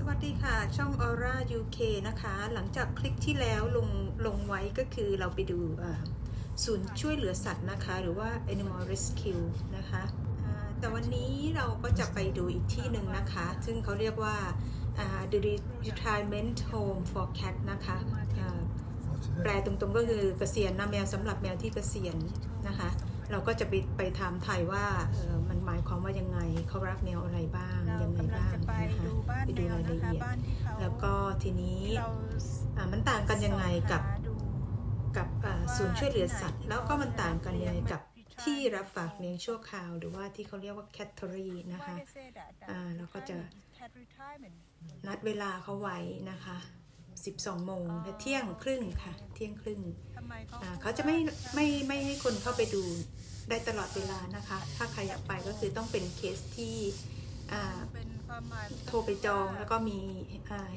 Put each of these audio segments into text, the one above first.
สวัสดีค่ะ ช่อง Aura UK นะคะ หลังจากคลิปที่แล้วลงลงไว้ก็คือเราไปดูศูนย์ช่วยเหลือสัตว์นะคะ หรือว่า Animal Rescue นะคะแต่วันนี้เราก็จะไปดูอีกที่หนึ่งนะคะ ซึ่งเขาเรียกว่า The Retirement Home for Cat นะคะแปลตรงๆก็คือเกษียณนะแมวสำหรับแมวที่เกษียณนะคะ เราก็จะไปไปถามไทยว่ามันายความว่ายังไงเขารักแมวอะไรบ้างเรายังไงกำลังบ้างจะไปนะคะดูบ้านไปแมดูวรายนะละคะเอียดบ้านที่เขาแล้วก็ทีนี้เราอ่ามันต่างกันยังไงกับหาดูกับอ่าศูนย์ช่วยเหลือสัตว์ แล้วก็มันต่างกันยังไงกับที่รับฝากเลี้ยงชั่วคราวหรือว่าที่เขาเรียกว่า cattery นะคะอ่าแล้วก็จะนัดเวลาเขาไว้นะคะ12โมงและเที่ยงครึ่งค่ะ เที่ยงครึ่งทำไมเขาอ่าเขาจะไม่ไม่ไม่ให้คนเข้าไปดู ได้ตลอดเวลานะคะ ถ้าใครอยากไปก็คือต้องเป็นเคสที่โทรไปจองแล้วก็มี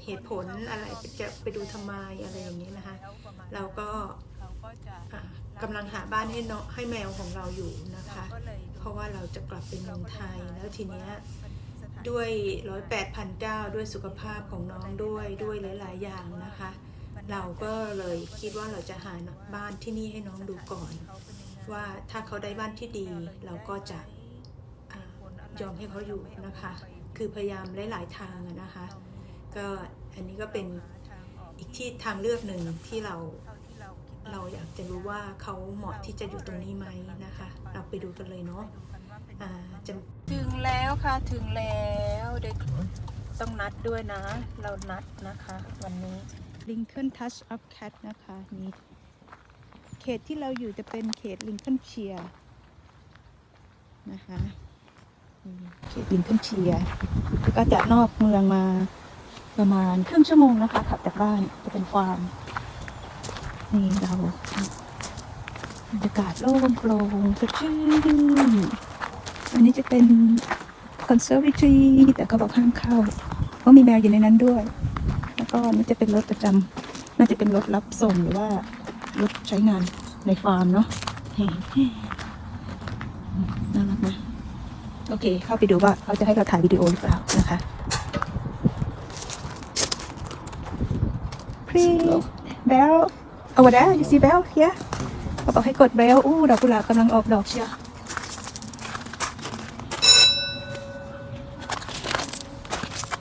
เหตุผลอะไรจะไปดูทำไมอะไรอย่างเงี้นะคะ เราก็กำลังหาบ้านให้น้องให้แมวของเราอยู่นะคะ เพราะว่าเราจะกลับไปเมืองไทยแล้วทีเนี้ยด้วยร้อยแปดพันเก้าด้วยสุขภาพของน้องด้วยด้วยหลาย ๆ อย่างนะคะ เราก็เลยคิดว่าเราจะหาบ้านที่นี่ให้น้องดูก่อน เขาเป็นยังไงว่าถ้าเขาได้บ้านที่ดี เราก็จะอายอมให้เขาอยู่นะคะ คือพยายามหลาย ๆ ทางอะนะคะ ก็อันนี้ก็เป็นทางออกอีกที่ทางเลือกหนึ่งที่เราเท่าที่เราคิดเราอยากจะรู้ว่าเขาเหมาะที่จะอยู่ตรงนี้ไหมนะคะ เราไปดูกันเลยเนาะดูกันว่าเป็นอ่าจะถึงแล้วค่ะถึงแล้วเด็กต้องนัดด้วยนะ เรานัดนะคะ วันนี้ Lincoln Touch Up Cat นะคะนี่ เขตที่เราอยู่จะเป็นเขต Lincoln Shire นะคะเขต Lincoln Shire ก็จะนอกเมืองมาประมาณครึ่งชั่วโมงนะคะขับจากบ้านจะเป็นฟาร์มนี่เราบรรยากาศโล่งโปร่งสดชื่นอันนี้จะเป็น conservatory แต่ก็บอกห้ามเข้า เพราะมีแมวอยู่ในนั้นด้วย แล้วก็นี่จะเป็นรถประจำน่าจะเป็นรถรับส่งหรือว่า รถใช้งานในฟาร์มเนาะเฮ้น่ารักนะโอเค เข้าไปดูว่าเขาจะให้เราถ่ายวิดีโอหรือเปล่านะคะ Please bell over there you see bell here เขาบอกให้กด bell อู้ดอกกุหลาบกำลังออกดอกเชียว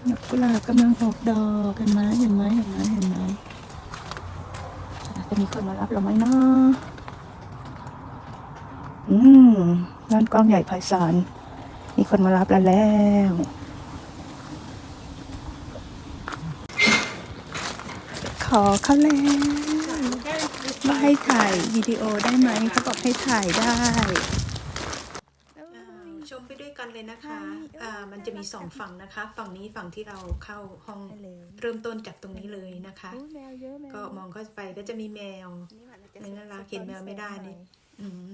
ดอกกุหลาบกำลังออกดอกเห็นไหมเห็นไหมเห็นไหมเห็นไหม จะมีคนมารับเราไหมเนาะอืมร้านกล้องใหญ่ไพศาลมีคนมารับเราแล้วขอเขาแล้วว่าให้ถ่ายวิดีโอได้ไหมเขาบอกให้ถ่ายได้ อ่าชมไปด้วยกัน เลยนะคะอ่ามันจะมีสองฝั่งนะคะ ฝั่งนี้ฝั่งที่เราเข้าห้องเริ่มต้นจากตรงนี้เลยนะคะแมวเยอะแมวก็มองเข้าไปก็จะมีแมวหนึ่งน่ารักเห็นแมวไม่ได้นี่อืม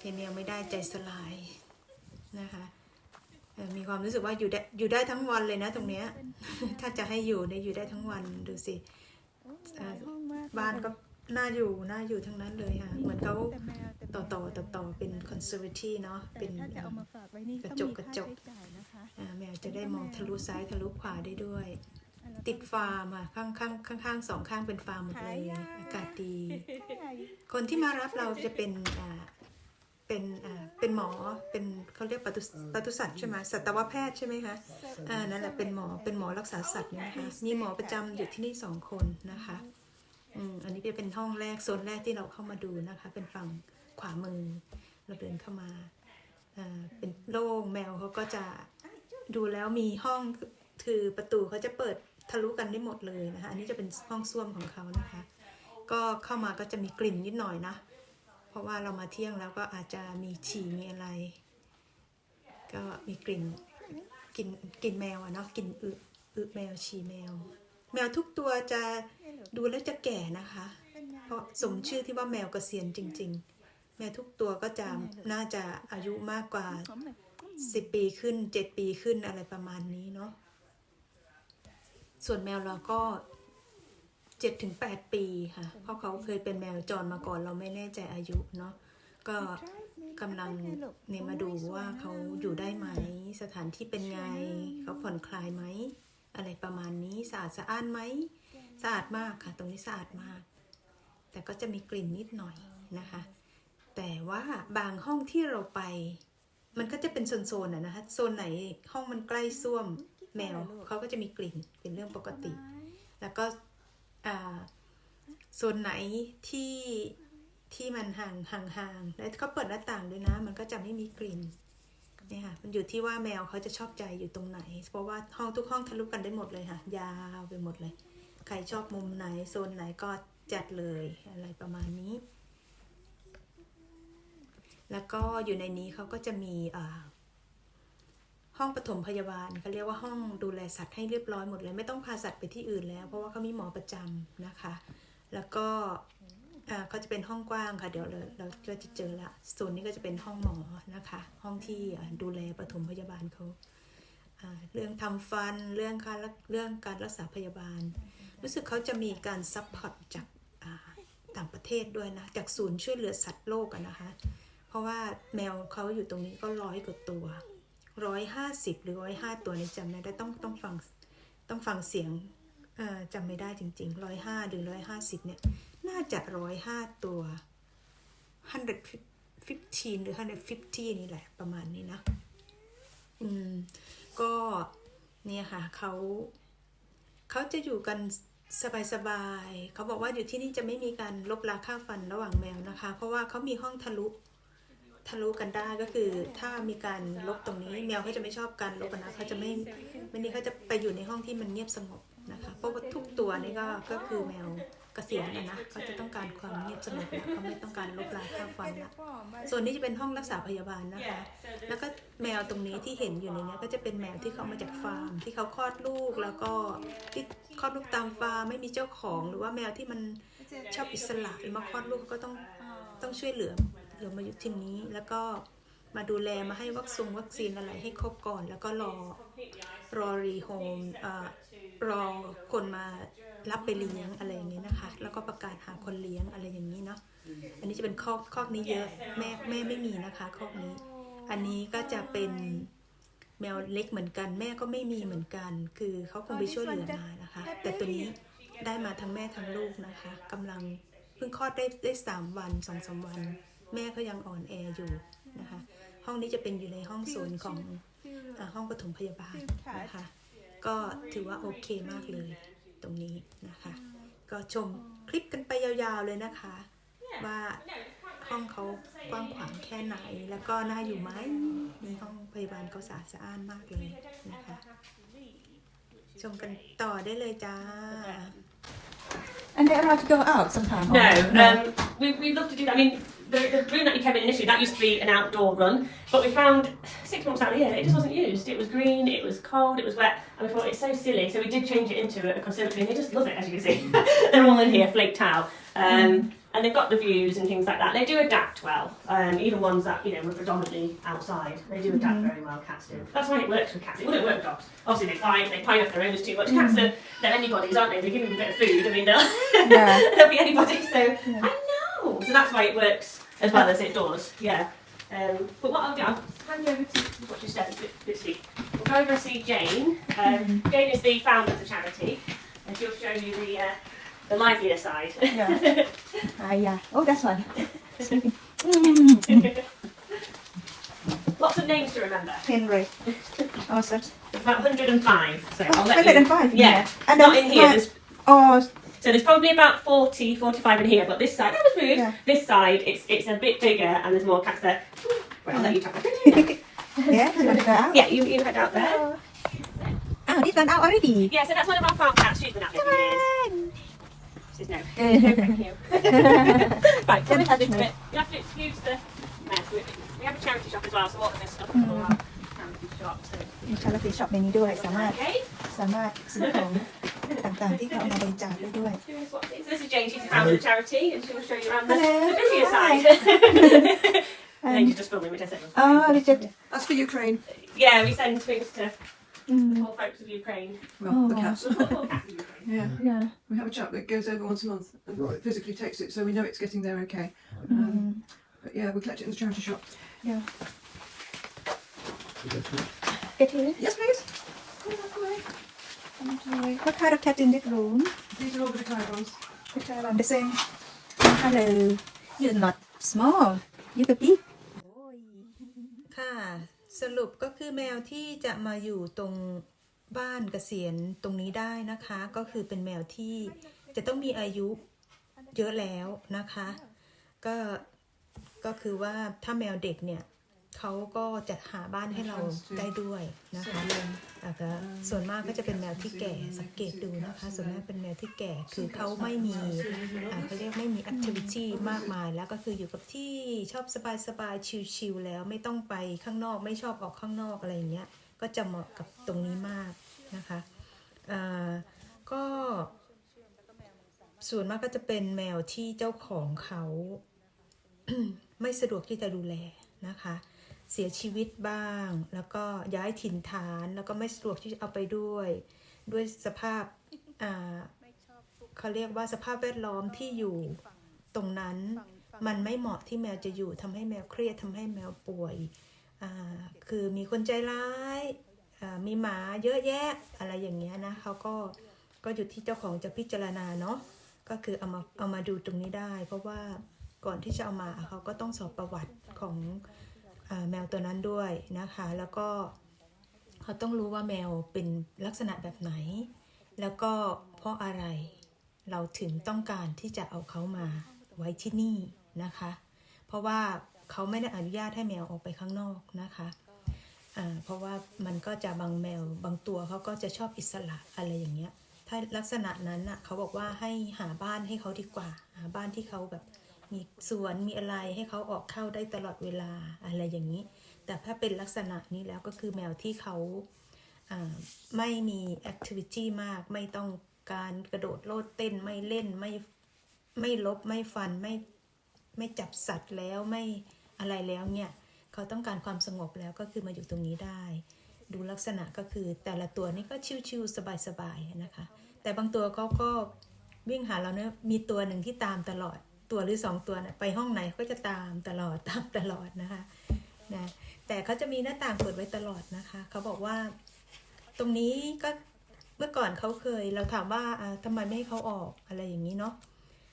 เห็นแมวไม่ได้ใจสลายนะคะเอ่อมีความรู้สึกว่าอยู่ได้อยู่ได้ทั้งวันเลยนะตรงเนี้ย ถ้าจะให้อยู่เนี่ยอยู่ได้ทั้งวันดูสิเอ่อบ้านก็ น่าอยู่น่าอยู่ทั้งนั้นเลยค่ะ เหมือนเขาต่อต่อต่อต่อเป็นคอนเซอร์เวทีเนาะเป็เป็นนถ้าจะเอามาฝากไว้นี่กระจกกระจกต้องมีค่าใช้จ่ายนะคะอ่าแมวจะได้มองทะลุซ้ายทะลุขวาได้ด้วย ติดฟาร์มอะข้างข้างข้างข้างสองข้างเป็นฟาร์มหมดเลยอากาศดี คนที่มารับเราจะเป็นอ่าเป็นอ่าเป็นหมอเป็นเขาเรียกปศุปศุสัตว์ใช่ไหมสัตวแพทย์ใช่ไหมคะอ่านั่นแหละเป็นหมอเป็นหมอรักษาสัตว์เนี่ยนะคะมีหมอประจำอยู่ที่นี่สองคนนะคะ อันนี้จะเป็นห้องแรกโซนแรกที่เราเข้ามาดูนะคะ เป็นฝั่งขวามือ เราเดินเข้ามาอ่าเป็นโล่งแมวเขาก็จะดูแล้วมีห้องคือประตูเขาจะเปิดทะลุกันได้หมดเลยนะคะ อันนี้จะเป็นห้องส้วมของเขานะคะ ก็เข้ามาก็จะมีกลิ่นนิดหน่อยนะ เพราะว่าเรามาเที่ยงแล้วก็อาจจะมีฉี่มีอะไร ก็มีกลิ่นกลิ่นกลิ่นแมวอะเนาะกลิ่นอึอึแมวฉี่แมว แมวทุกตัวจะดูแล้วจะแก่นะคะ เพราะสมชื่อที่ว่าแมวเกษียณจริง ๆ แมวทุกตัวก็จะน่าจะอายุมากกว่า10ปีขึ้น7ปีขึ้นอะไรประมาณนี้เนาะ ส่วนแมวเราก็เจ็ดถึงแปดปีค่ะ เพราะเขาเคยเป็นแมวจรมาก่อนเราไม่แน่ใจอายุเนาะ ก็กำลังเนี่ยมาดูว่าเขาอยู่ได้ไหม สถานที่เป็นไง เขาผ่อนคลายไหม อะไรประมาณนี้สะอาดสะอ้านไหมสะอาดมากค่ะ ตรงนี้สะอาดมาก แต่ก็จะมีกลิ่นนิดหน่อยนะคะ แต่ว่าบางห้องที่เราไป มันก็จะเป็นโซนๆอะนะคะโซนไหนห้องมันใกล้ส้วมแมวเขาก็จะมีกลิ่นเป็นเรื่องปกติ แล้วก็อ่าโซนไหนที่ที่มันห่างห่างห่างแล้วเขาเปิดหน้าต่างด้วยนะ มันก็จะไม่มีกลิ่น เนี่ยค่ะ มันอยู่ที่ว่าแมวเขาจะชอบใจอยู่ตรงไหน เพราะว่าห้องทุกห้องทะลุกันได้หมดเลยค่ะ ยาวไปหมดเลย ใครชอบมุมไหนโซนไหนก็จัดเลยอะไรประมาณนี้ แล้วก็อยู่ในนี้เขาก็จะมีห้องปฐมพยาบาลเขาเรียกว่าห้องดูแลสัตว์ให้เรียบร้อยหมดเลย ไม่ต้องพาสัตว์ไปที่อื่นแล้ว เพราะว่าเขามีหมอประจำนะคะ แล้วก็ เขาจะเป็นห้องกว้างค่ะ เดี๋ยวเราเราก็จะเจอละส่วนนี้ก็จะเป็นห้องหมอนะคะ ห้องที่ดูแลปฐมพยาบาลเขาเรื่องทำฟันเรื่องการรักเรื่องการรักษาพยาบาล รู้สึกเขาจะมีการซัพพอร์ตจากต่างประเทศด้วยนะจากศูนย์ช่วยเหลือสัตว์โลกนะคะ เพราะว่าแมวเขาอยู่ตรงนี้ก็ร้อยกว่าตัวร้อยห้าสิบหรือร้อยห้าตัวนี่จำไม่ได้ต้องต้องฟังต้องฟังเสียงจำไม่ได้จริงๆร้อยห้าหรือร้อยห้าสิบเนี่ย น่าจะร้อยห้าตัว hundred fifteen หรือ hundred fifty นี่แหละประมาณนี้นะ อืม ก็เนี่ยค่ะเขาเขาจะอยู่กันสบายๆเขาบอกว่าอยู่ที่นี่จะไม่มีการลบราค่าฟันระหว่างแมวนะคะ เพราะว่าเขามีห้องทะลุทะลุกันได้ก็คือถ้ามีการลบตรงนี้แมวเขาจะไม่ชอบการลบนะเขาจะไม่วันนี้เขาจะไปอยู่ในห้องที่มันเงียบสงบ นะคะเพราะว่าทุกตัวนี่ก็ก็คือแมวเกษียณนะนะเขาจะต้องการความเงียบสงบนะเขาไม่ต้องการลบราค่าวฟันละส่วนนี้จะเป็นห้องรักษาพยาบาลนะคะ แล้วก็แมวตรงนี้ที่เห็นอยู่ในนี้ก็จะเป็นแมวที่เขามาจากฟาร์ม ที่เขาคลอดลูกแล้วก็ที่คลอดลูกตามฟาร์มไม่มีเจ้าของ หรือว่าแมวที่มันชอบอิสระหรือมาคลอดลูกก็ต้องต้องช่วยเหลือเหลือมาอยู่ที่นี้แล้วก็ มาดูแลมาให้วัคซีนวัคซีนอะไรให้ครบก่อน แล้วก็รอรอรีโฮมรอคนมารับไปเลี้ยงอะไรอย่างเงี้ยนะคะ แล้วก็ประกาศหาคนเลี้ยงอะไรอย่างนี้เนาะอันนี้จะเป็นคอกคอกนี้เยอะแม่แม่ไม่มีนะคะคอกนี้ อันนี้ก็จะเป็นแมวเล็กเหมือนกัน แม่ก็ไม่มีเหมือนกัน คือเขาคงไปช่วยเหลือมานะคะ แต่ตัวนี้ได้มาทั้งแม่ทั้งลูกนะคะกำลังเพิ่งคลอดได้ได้สามวันสองสามวัน แม่ก็ยังอ่อนแออยู่ ห้องนี้จะเป็นอยู่ในห้องโซนของอาห้องปฐมพยาบาลนะคะ ก็ถือว่าโอเคมากเลยตรงนี้นะคะ ก็ชมคลิปกันไปยาวๆเลยนะคะ ว่าห้องเขากว้างขวางแค่ไหน แล้วก็น่าอยู่ไหมมีห้องพยาบาลเขาสะอาดสะอ้านมากเลยนะคะ ชมกันต่อได้เลยจ้า And they're allowed to go out sometime. or- No, um, we, we'd love to do that. I mean, the, room that you came in initially, that used to be an outdoor run, but we found six months out of the year, it just wasn't used. It was green, it was cold, it was wet, and we thought it's so silly, so we did change it into a conservatory, and they just love it, as you can see. They're all in here, flaked out. Um, and they've got the views and things like that. They do adapt well, um, even ones that, you know, were predominantly outside. They do adapt very well, cats do. That's why it works with cats. It wouldn't work with dogs. Obviously, they fight, they pine up their owners too much. Cats are, they're anybody's, aren't they? They give them a bit of food, I mean, they'll, Yeah. they'll be anybody, so I know. So that's why it works as well as it does, yeah. Um, but what I'll do, I'll hand you over to what you said this- this week. We'll go over and see Jane. Um, Jane is the founder of the charity, and she'll show you the uh, the livelier side. Yeah. Ah, yeah. Oh, that's one. Lots of names to remember. Henry. Oh, such. About 105. So I'll let Hundred you. and. Yeah. And Not in here. my- There's, Oh, so there's probably about 40, 45 in here, but this side, that was rude. Yeah. This side, it's it's a bit bigger and there's more cats there. Right, I'll let you talk. yeah. You want to go out? yeah, you, you head out there. Oh, this one out already. Yeah, so that's one of our farm cats. She's been out there for years. She's no. No, thank you. right, come touch this me. bit. You have to excuse the mess. We, we have a charity shop as well, so all of this stuff is mm. for our charity shop. So. มีชาลฟีช็อปในนี้ด้วย สามารถ Okay. สามารถซื้อของต่างๆที่เขาเอามาบริจาคได้ด้วย Here's what it is. This is Jane. She's the founder of the charity, and she will show you around the, Hello. the busier Hi. side. and then Um, you just filming, which I said. was Oh, fine. Richard. That's for Ukraine. Yeah, we send things to the Mm. poor folks of Ukraine. Well, Oh, the wow. cats. Poor cats of Ukraine. yeah. Yeah. We have a chap that goes over once a month and Right. physically takes it, so we know it's getting there okay. Um, Mm. but yeah, we collect it in the charity shop. Yeah. Get here. Yes, please. Come on, come on. Enjoy. What kind of cat in this room? These are all the Taiwans. The Thailand the same. Hello. You're not small. You're big. ค่ะสรุปก็คือแมวที่จะมาอยู่ตรงบ้านเกษียณตรงนี้ได้นะคะ ก็คือเป็นแมวที่จะต้องมีอายุเยอะแล้วนะคะ ก็ก็คือว่าถ้าแมวเด็กเนี่ย เขาก็จะหาบ้านให้เราได้ด้วยนะคะแล้วก็ส่วนมากก็จะเป็นแมวที่แก่สังเกตดูนะคะ ส่วนมากเป็นแมวที่แก่คือเขาไม่มีอ่าเขาเรียกไม่มีแอคทิวิตี้มากมาย แล้วก็คืออยู่กับที่ชอบสบายๆชิลๆแล้วไม่ต้องไปข้างนอกไม่ชอบออกข้างนอกอะไรอย่างเงี้ยก็จะเหมาะกับตรงนี้มากนะคะอ่าก็ส่วนมากก็จะเป็นแมวที่เจ้าของเขาไม่สะดวกที่จะดูแลนะคะ เสียชีวิตบ้าง แล้วก็ย้ายถิ่นฐานแล้วก็ไม่สะดวกที่จะเอาไปด้วย ด้วยสภาพอ่าเขาเรียกว่าสภาพแวดล้อมที่อยู่ตรงนั้น มันไม่เหมาะที่แมวจะอยู่ทำให้แมวเครียดทำให้แมวป่วยอ่าคือมีคนใจร้ายมีหมาเยอะแยะอะไรอย่างเงี้ยนะเขาก็ก็อยู่ที่เจ้าของจะพิจารณาเนาะก็คือเอามาเอามาดูตรงนี้ได้ เพราะว่าก่อนที่จะเอามาเขาก็ต้องสอบประวัติของ แมวตัวนั้นด้วยนะคะ แล้วก็เขาต้องรู้ว่าแมวเป็นลักษณะแบบไหน แล้วก็เพราะอะไรเราถึงต้องการที่จะเอาเขามาไว้ที่นี่นะคะ เพราะว่าเขาไม่ได้อนุญาตให้แมวออกไปข้างนอกนะคะเพราะว่ามันก็จะบางแมวบางตัวเขาก็จะชอบอิสระอะไรอย่างเงี้ย ถ้าลักษณะนั้นน่ะเขาบอกว่าให้หาบ้านให้เขาดีกว่า หาบ้านที่เขาแบบ มีสวนมีอะไรให้เขาออกเข้าได้ตลอดเวลาอะไรอย่างนี้ แต่ถ้าเป็นลักษณะนี้แล้วก็คือแมวที่เขาไม่มีแอคทิวิตี้มาก ไม่ต้องการกระโดดโลดเต้นไม่เล่นไม่ไม่ลบไม่ฟันไม่ไม่จับสัตว์แล้วไม่อะไรแล้วเนี่ยเขาต้องการความสงบแล้วก็คือมาอยู่ตรงนี้ได้ ดูลักษณะก็คือแต่ละตัวนี่ก็ชิวๆสบายๆนะคะ แต่บางตัวเขาก็วิ่งหาเราเนี่ยมีตัวหนึ่งที่ตามตลอด ตัวหรือสองตัวนะไปห้องไหนก็จะตามตลอดตามตลอดนะคะนะแต่เขาจะมีหน้าต่างเปิดไว้ตลอดนะคะ เขาบอกว่า ตรงนี้ก็เมื่อก่อนเขาเคย เราถามว่าอ่าทำไมไม่ให้เขาออกอะไรอย่างนี้เนาะ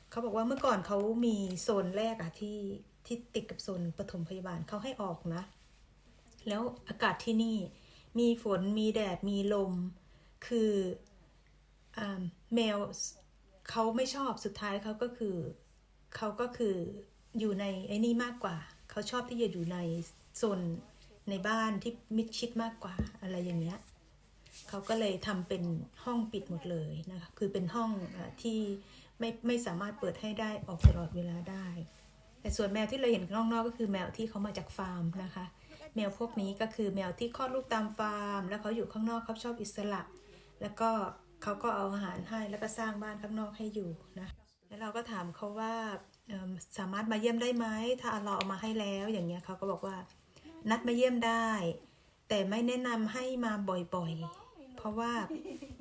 เขาบอกว่าเมื่อก่อนเขามีโซนแรกอะที่ที่ติดกับโซนปฐมพยาบาลเขาให้ออกนะ แล้วอากาศที่นี่มีฝนมีแดดมีลม คืออแมวเขาไม่ชอบสุดท้ายเขาก็คือ เขาก็คืออยู่ในไอ้นี่มากกว่า เขาชอบที่จะอยู่ในโซนในบ้านที่มิดชิดมากกว่าอะไรอย่างเงี้ยเขาก็เลยทำเป็นห้องปิดหมดเลยนะคะคือเป็นห้องอที่ไม่ไม่สามารถเปิดให้ได้ออกตลอดเวลาได้ แต่ส่วนแมวที่เราเห็นข้างนอกก็คือแมวที่เขามาจากฟาร์มนะคะ แมวพวกนี้ก็คือแมวที่คลอดลูกตามฟาร์ม แล้วเขาอยู่ข้างนอกเขาชอบอิสระ แล้วก็เขาก็เอาอาหารให้แล้วก็สร้างบ้านข้างนอกให้อยู่นะ แล้วเราก็ถามเขาว่าสามารถมาเยี่ยมได้ไหมถ้าเราเอามาให้แล้วอย่างเงี้ยเขาก็บอกว่า นัดมาเยี่ยมได้ แต่ไม่แนะนำให้มาบ่อยๆ เพราะว่า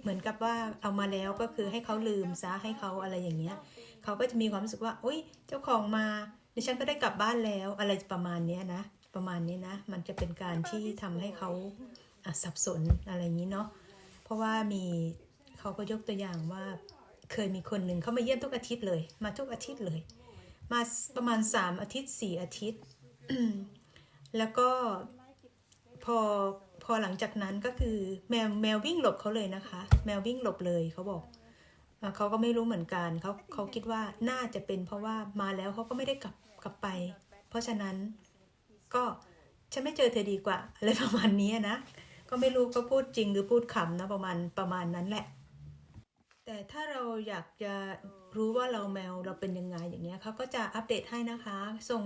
เหมือนกับว่าเอามาแล้วก็คือให้เขาลืมซะให้เขาอะไรอย่างเงี้ยเขาก็จะมีความรู้สึกว่าอุ้ยเจ้าของมาดิฉันก็ได้กลับบ้านแล้วอะไรประมาณเนี้ยนะประมาณนี้นะ มันจะเป็นการที่ทำให้เขาสับสนอะไรอย่างนี้เนาะเพราะว่ามีเขาก็ยกตัวอย่างว่า เคยมีคนหนึ่งเขามาเยี่ยมทุกอาทิตย์เลย มาทุกอาทิตย์เลย มาประมาณสามอาทิตย์สี่อาทิตย์ แล้วก็พอพอหลังจากนั้นก็คือแมวแมววิ่งหลบเขาเลยนะคะ แมววิ่งหลบเลยเขาบอกเขาก็ไม่รู้เหมือนกันเขาเขาคิดว่าน่าจะเป็นเพราะว่ามาแล้วเขาก็ไม่ได้กลับกลับไป เพราะฉะนั้นก็ฉันไม่เจอเธอดีกว่าอะไรประมาณนี้นะ ก็ไม่รู้ก็พูดจริงหรือพูดขำนะประมาณประมาณนั้นแหละ แต่ถ้าเราอยากจะรู้ว่าเราแมวเราเป็นยังไงอย่างเงี้ยเขาก็จะอัปเดตให้นะคะ ส่ง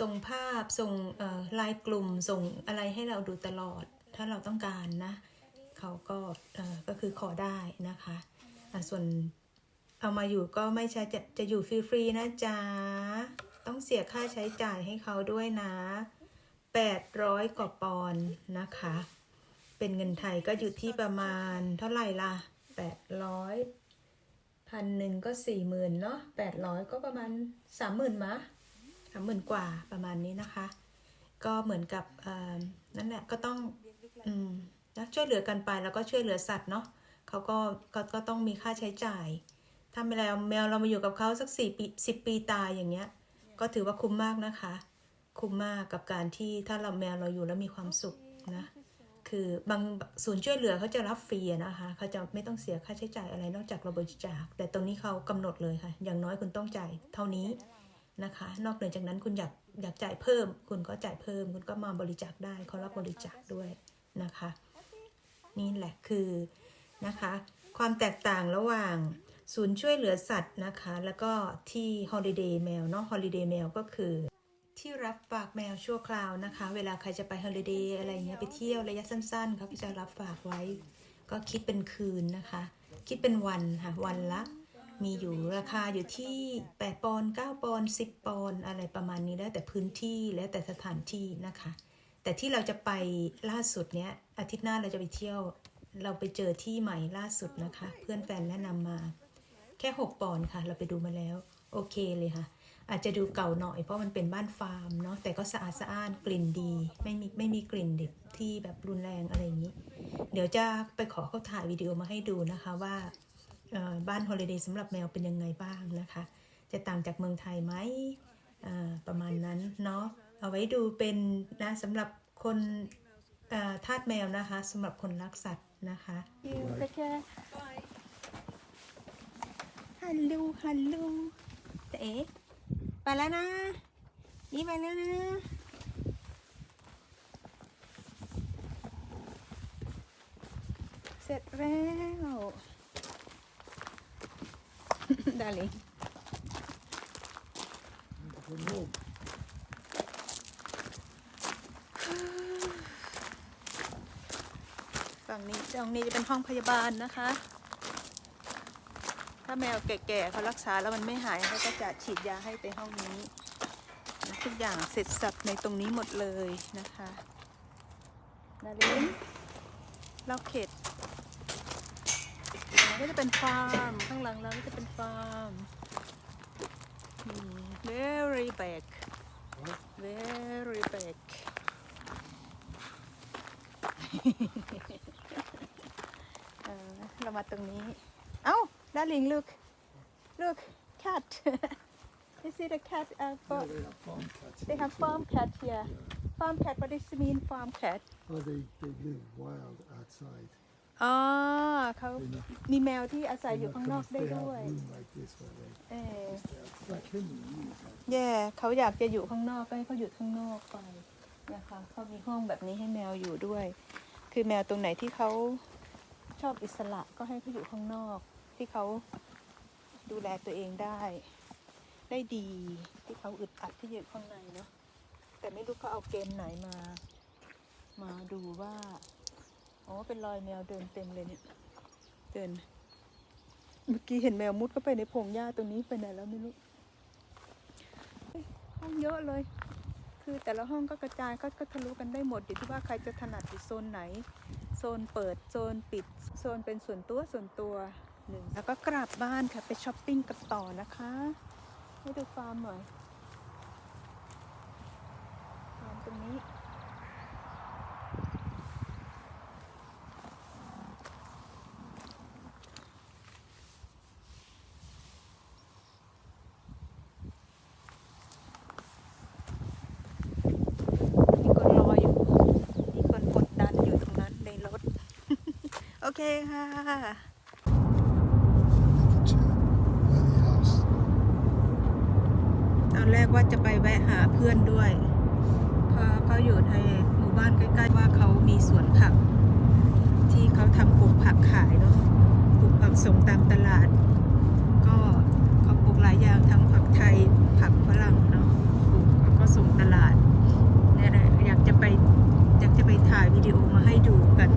ส่งภาพส่งเอ่อไลน์กลุ่มส่งอะไรให้เราดูตลอด ถ้าเราต้องการนะเขาก็เอ่อก็คือขอได้นะคะอะส่วนเอามาอยู่ก็ไม่ใช่จะจะอยู่ฟรีๆนะจ๊ะ ต้องเสียค่าใช้จ่ายให้เขาด้วยนะ 800กว่าปอนด์นะคะ เป็นเงินไทยก็อยู่ที่ประมาณเท่าไหร่ล่ะ 800พันหนึ่งก็สี่หมื่นเนาะ800ก็ประมาณสามหมื่นมะสามหมื่นกว่าประมาณนี้นะคะ ก็เหมือนกับนั่นแหละก็ต้องอนะช่วยเหลือกันไปแล้วก็ช่วยเหลือสัตว์เนาะเขาก็ก็ก็ต้องมีค่าใช้จ่าย ถ้าไม่แมวแมวเรามาอยู่กับเขาสักสี่ปีสิบปีตายอย่างเงี้ย ก็ถือว่าคุ้มมากนะคะ คุ้มมากกับการที่ถ้าเราแมวเราอยู่แล้วมีความสุขนะ คือบางศูนย์ช่วยเหลือเขาจะรับฟรีนะคะเขาจะไม่ต้องเสียค่าใช้จ่ายอะไรนอกจากเราบริจาค แต่ตรงนี้เขากำหนดเลยค่ะ อย่างน้อยคุณต้องจ่ายเท่านี้นะคะ นอกเหนือจากนั้นคุณอยากอยากจ่ายเพิ่ม คุณก็จ่ายเพิ่ม คุณก็มาบริจาคได้เขารับบริจาคด้วยนะคะ นี่แหละคือนะคะ ความแตกต่างระหว่างศูนย์ช่วยเหลือสัตว์นะคะ แล้วก็ที่ Holiday แมวเนาะ Holiday แมวก็คือ ที่รับฝากแมวชั่วคราวนะคะ เวลาใครจะไป Holiday อะไรเงี้ยไปเที่ยวระยะสั้นๆเขาจะรับฝากไว้ ก็คิดเป็นคืนนะคะ คิดเป็นวันค่ะวันละมีอยู่ราคาอยู่ที่ 8 ปอนด์9ปอนด์10 ปอนด์อะไรประมาณนี้แล้วแต่พื้นที่แล้วแต่สถานที่นะคะ แต่ที่เราจะไปล่าสุดเนี้ยอาทิตย์หน้าเราจะไปเที่ยว เราไปเจอที่ใหม่ล่าสุดนะคะ เพื่อนแฟนแนะนำมา แค่ 6 ปอนด์ค่ะ เราไปดูมาแล้ว โอเคเลยค่ะ อาจจะดูเก่าหน่อยเพราะมันเป็นบ้านฟาร์มเนาะแต่ก็สะอาดสะอ้านกลิ่นดี ไม่มีไม่มีกลิ่นเด็บที่แบบรุนแรงอะไรอย่างนี้ เดี๋ยวจะไปขอเขาถ่ายวิดีโอมาให้ดูนะคะว่าเอ่อบ้านฮอลิเดย์สำหรับแมวเป็นยังไงบ้างนะคะ จะต่างจากเมืองไทยไหมอ่าประมาณนั้นเนาะเอาไว้ดูเป็นนะสำหรับคนเอ่อทาสแมวนะคะสำหรับคนรักสัตว์นะคะ you take care ฮัลโหลฮัลโหลเต๋ ไปแล้วนะ นี่ไปแล้วนะเสร็จแล้วดาลิงฝั่งนี้ตรงนี้จะเป็นห้องพยาบาลนะคะ ถ้าแมวแก่ๆเขารักษาแล้วมันไม่หายเขาก็จะฉีดยาให้ไปห้องนี้ ทุกอย่างเสร็จสับในตรงนี้หมดเลยนะคะนาลินเราเข็ดอันนี้ก็จะเป็นฟาร์มข้างหลังเราก็จะเป็นฟาร์ม very big very big เออเรามาตรงนี้ darling look look cat you see the cat uh, for, they have farm cat here farm cat what does it mean farm cat Oh, they, they live wild outside. อ๋อเขา They're not, มีแมวที่อาศัย they're อยู่ข้าง not นอก gonna- ได้ they have ด้วย room like this where they, เออ it's like him and you. แย่เขาอยากจะอยู่ข้างนอกก็ให้เขาอยู่ข้างนอกไปนะคะเขามีห้องแบบนี้ให้แมวอยู่ด้วย คือแมวตรงไหนที่เขาชอบอิสระก็ให้เขาอยู่ข้างนอก ที่เขาดูแลตัวเองได้ ได้ดีที่เขาอึดอัดที่อยู่ข้างในเนาะแต่ไม่รู้เขาเอาเกมไหนมา มาดูว่าอ๋อเป็นรอยแมวเดินเต็มเลยเนี่ยเดินเมื่อกี้เห็นแมวมุดเข้าไปในพงหญ้าตรงนี้ไปไหนแล้วไม่รู้ห้องเยอะเลย คือแต่ละห้องก็กระจายก็ก็ทะลุกันได้หมดอยู่ที่ว่าใครจะถนัดอยู่โซนไหน โซนเปิด โซนปิด โซนเป็นส่วนตัวส่วนตัว หนึ่งแล้วก็กลับบ้านค่ะไปช้อปปิ้งกันต่อนะคะให้ดูฟาร์มหน่อยฟาร์มตรงนี้มีคนรออ อนแรกว่าจะไปแวะหาเพื่อนด้วยเพราะเขาอยู่ในหมู่บ้านใกล้ ๆ ว่าเขามีสวนผัก ที่เขาทำปลูกผักขายเนาะปลูกผักส่งตามตลาด ก็เขาปลูกหลายอย่างทั้งผักไทยผักฝรั่งเนาะปลูกเขาก็ส่งตลาดนี่แหละอยากจะไปอยากจะไปถ่ายวิดีโอมาให้ดูกัน